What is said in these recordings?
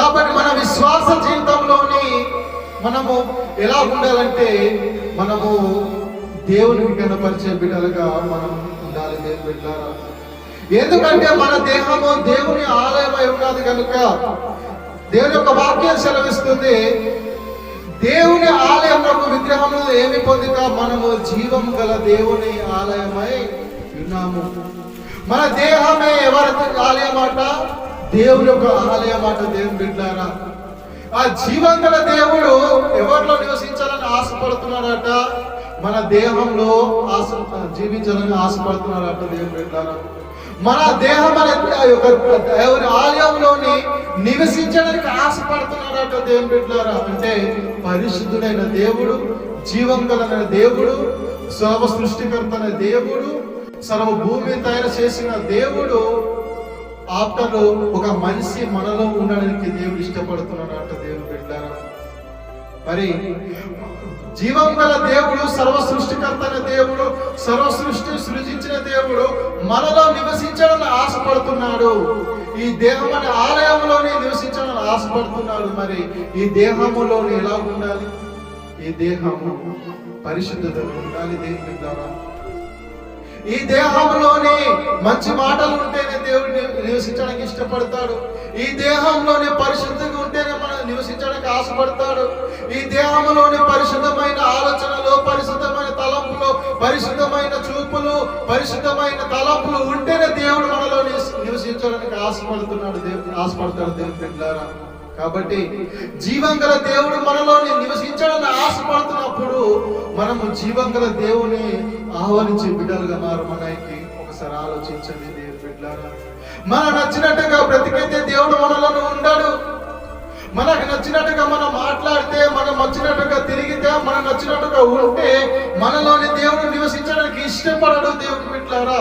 కాబట్టి మన విశ్వాస జీవితంలోని మనము ఎలా ఉండాలంటే మనము దేవునికి కనపరిచే బిడ్డలుగా మనం ఉండాలి దేవుని బిడ్డారా ఎందుకంటే మన దేహము దేవుని ఆలయమై ఉన్నది కనుక దేవుని యొక్క వాక్యం సెలవిస్తుంది దేవుని ఆలయంలో విగ్రహము ఏమి పొందిక మనము జీవం గల దేవుని ఆలయమై ఉన్నాము. మన దేహమే ఎవరి ఆలయమాట? దేవుని యొక్క ఆలయమాట దేవుని బిడ్డారా. ఆ జీవంగల దేవుడు ఎవరిలో నివసించాలని ఆశపడుతున్నాడట? మన దేహంలో ఆశ జీవించాలని ఆశపడుతున్నాడట దేవుని బిడ్డారా. మన దేహం అనే ఆ యొక్క దేవుని ఆలయంలోని నివసించడానికి ఆశపడుతున్నాడట దేవుని బిడ్డారా. అంటే పరిశుద్ధుడైన దేవుడు జీవం గలైన దేవుడు సర్వ సృష్టికర్త దేవుడు సర్వ భూమిని తయారు చేసిన దేవుడు ఆఫ్టర్ ఒక మనిషి మనలో ఉండడానికి దేవుడు ఇష్టపడుతున్నాడు అంట దేవుడు బిడ్డారా? మరి జీవం గల దేవుడు సర్వ సృష్టికర్తన దేవుడు సర్వ సృష్టి సృజించిన దేవుడు మనలో నివసించాలని ఆశపడుతున్నాడు. ఈ దేహం అనే ఆలయంలోనే నివసించాలని ఆశపడుతున్నాడు. మరి ఈ దేహములోని ఎలా ఉండాలి? ఈ దేహము పరిశుద్ధత ఉండాలి దేవుని ద్వారా ఈ దేహంలోనే మంచి మాటలు ఉంటే దేవుడు నివసించడానికి ఇష్టపడతాడు. ఈ దేహంలోనే పరిశుద్ధంగా ఉంటేనే మనం నివసించడానికి ఆశపడతాడు. ఈ దేహంలోనే పరిశుద్ధమైన ఆలోచనలు పరిశుద్ధమైన తలంపులు పరిశుద్ధమైన చూపులు పరిశుద్ధమైన తలంపులు ఉంటేనే దేవుడు మనలో నివసించడానికి ఆశపడుతున్నాడు దేవుడు ఆశపడతాడు దేవుడు బిడ్డలారా కాబట్టి జీవంగల దేవుడు మనలోని నివసించాలని ఆశపడుతున్నప్పుడు మనము జీవంగల దేవుని ఆహ్వానించే బిడ్డలుగా మారు. మనకి ఒకసారి ఆలోచించండి మన నచ్చినట్టుగా బ్రతికైతే దేవుడు మనలో ఉండాడు. మనకు నచ్చినట్టుగా మనం మాట్లాడితే మనం నచ్చినట్టుగా తిరిగితే మనం నచ్చినట్టుగా ఉంటే మనలోని దేవుడు నివసించడానికి ఇష్టపడడు దేవుని బిడ్డలారా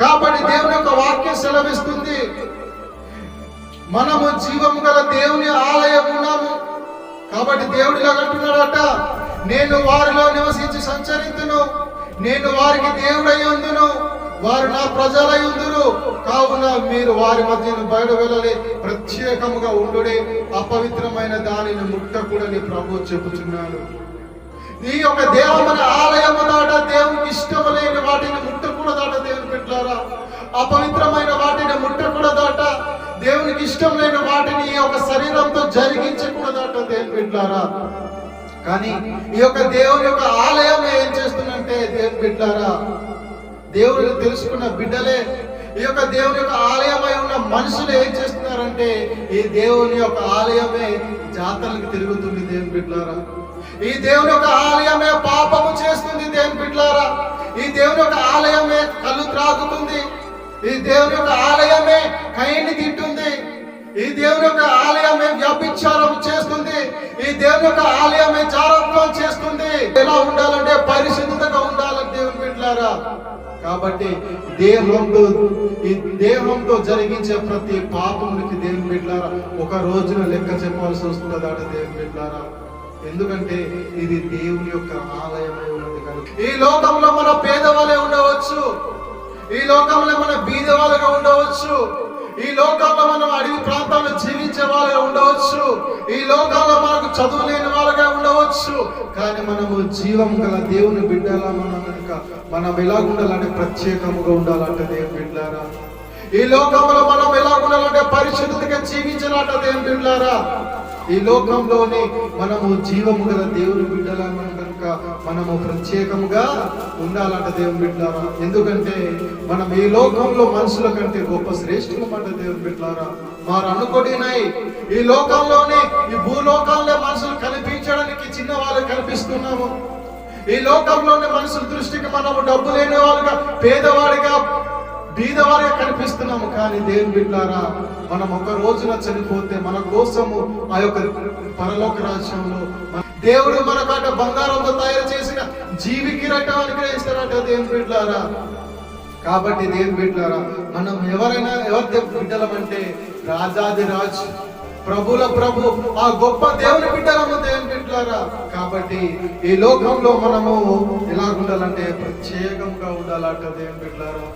కాబట్టి దేవుని యొక్క వాక్యం సెలవిస్తుంది. మనము జీవము గల దేవుని ఆలయం ఉన్నాము. కాబట్టి దేవుడు ఇలా అంటున్నాడట నేను వారిలో నివసించి సంచరించును నేను వారికి దేవుడై ఉందును. వారు నా ప్రజలై ఉందరు. కావున మీరు వారి మధ్యను బయట వెళ్ళలే ప్రత్యేకముగా ఉండుడే. అపవిత్రమైన దానిని ముట్టకూడని ప్రభు చెబుతున్నాడు. ఈ యొక్క దేవమైన ఆలయము దాట దేవునికి ఇష్టము లేని వాటిని ముట్టకూడదాట దేవుని పెట్టారా అపవిత్రమైన వాటిని ముట్టకూడదాట. దేవునికి ఇష్టం లేని వాటిని ఈ యొక్క శరీరంతో జరిగించకూడదాట దేవుని పెట్టారా కానీ ఈ యొక్క దేవుని యొక్క ఆలయం ఏం చేస్తుందంటే దేవుని పెట్టారా దేవుడిని తెలుసుకున్న బిడ్డలే ఈ యొక్క దేవుని యొక్క ఆలయమై ఉన్న మనుషులు ఏం చేస్తున్నారంటే ఈ దేవుని యొక్క ఆలయమే జాతరలకు తిరుగుతుంది దేవుని బిడ్డలారా. ఈ దేవుని యొక్క ఆలయమే పాపము చేస్తుంది దేవుని బిడ్డలారా. ఈ దేవుని యొక్క ఆలయమే కళ్ళు త్రాగుతుంది. ఈ దేవుని యొక్క ఆలయమే కైని తింటుంది. ఈ దేవుని యొక్క ఆలయమే కాబట్టి దేహంతో ఈ దేహంతో జరిగించే ప్రతి పాపమునికి దేవుని బిడ్డారా ఒక రోజున లెక్క చెప్పాల్సి వస్తుంది అట దేవుని బిడ్డారా? ఎందుకంటే ఇది దేవుని యొక్క ఆలయమై ఉన్నది కనుక. ఈ లోకంలో మన పేదవాళ్ళే ఉండవచ్చు. ఈ లోకంలో మన బీదవాళ్ళుగా ఉండవచ్చు. ఈ లోకంలో మనం మనము జీవం గల దేవుని బిడ్డలా మనం కనుక మనం ఎలా ఉండాలంటే ప్రత్యేకముగా ఉండాలంటే దేవుని బిడ్డారా ఈ లోకంలో మనం ఎలా ఉండాలంటే పరిశుద్ధంగా జీవించాలంటే దేవుని బిడ్డారా ఈ లోకంలోనే మనము జీవము గల దేవుని బిడ్డలా కనుక మనము ప్రత్యేకముగా ఉండాలంట దేవుని బిడ్డారా ఎందుకంటే మనం ఈ లోకంలో మనుషుల కంటే గొప్ప శ్రేష్ఠులమంట దేవుని బిడ్డారా వారు అనుకోడినాయి ఈ లోకంలోనే ఈ భూలోకాల్లో మనుషులు కనిపించడానికి చిన్న వాళ్ళు కనిపిస్తున్నాము. ఈ లోకంలోనే మనుషుల దృష్టికి మనము డబ్బు లేని వాళ్ళుగా పేదవాడిగా బీదవారే కనిపిస్తున్నాము కానీ దేవుని బిడ్డారా మనం ఒక రోజున చనిపోతే మన కోసము ఆ యొక్క పరలోక రాజ్యంలో మన- దేవుడు బంగారంతో తయారు చేసిన జీవి కిరీటం అనుగ్రహిస్తారట దేవుని బిడ్డారా. కాబట్టి దేవుని బిడ్డారా మనం ఎవరైనా ఎవరి బిడ్డలమంటే రాజాది రాజు ప్రభుల ప్రభు ఆ గొప్ప దేవుని బిడ్డలము దేవుని బిడ్డలారా కాబట్టి ఈ లోకంలో మనము ఎలా ఉండాలంటే ప్రత్యేకంగా ఉండాలంట దేవుని బిడ్డలారా